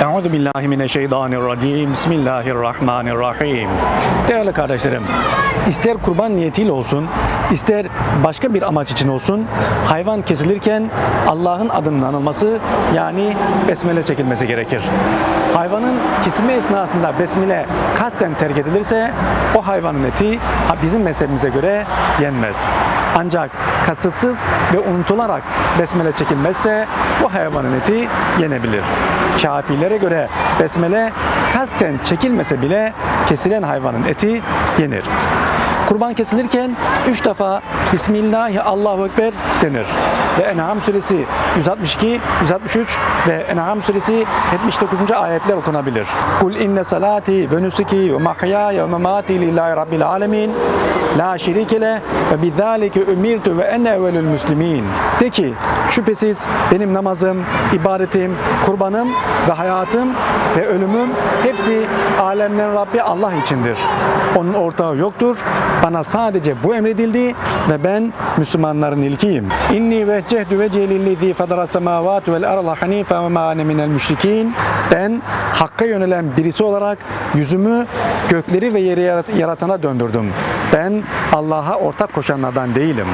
Euzu billahi mineşşeytanirracim. Bismillahirrahmanirrahim. Değerli kardeşlerim, ister kurban niyetiyle olsun, ister başka bir amaç için olsun, hayvan kesilirken Allah'ın adının anılması yani besmele çekilmesi gerekir. Hayvanın kesimi esnasında besmele kasten terk edilirse o hayvanın eti bizim mezhebimize göre yenmez. Ancak kasıtsız ve unutularak besmele çekilmezse bu hayvanın eti yenebilir. Şafilere göre besmele kasten çekilmese bile kesilen hayvanın eti yenir. Kurban kesilirken üç defa Bismillahi Allahu Ekber denir. Ve En'am suresi 162, 163 ve En'am suresi 79. ayetler okunabilir. Kul inne salati ve nusuki ve mahyaya ve memati lillahi rabbil alemin la şerike le ve bizalike umirtu ve ene evvelül müslimin. De ki şüphesiz benim namazım, ibadetim, kurbanım ve hayatım ve ölümüm hepsi alemlerin Rabbi Allah içindir. Onun ortağı yoktur. Bana sadece bu emredildi ve ben Müslümanların ilkiyim. İnni vehcehtu vecihe lillezî fedara vel arla hanîfe ve mâ ane minel müşrikîn. Ben Hakk'a yönelen birisi olarak yüzümü gökleri ve yeri yarat- yaratana döndürdüm. Ben Allah'a ortak koşanlardan değilim.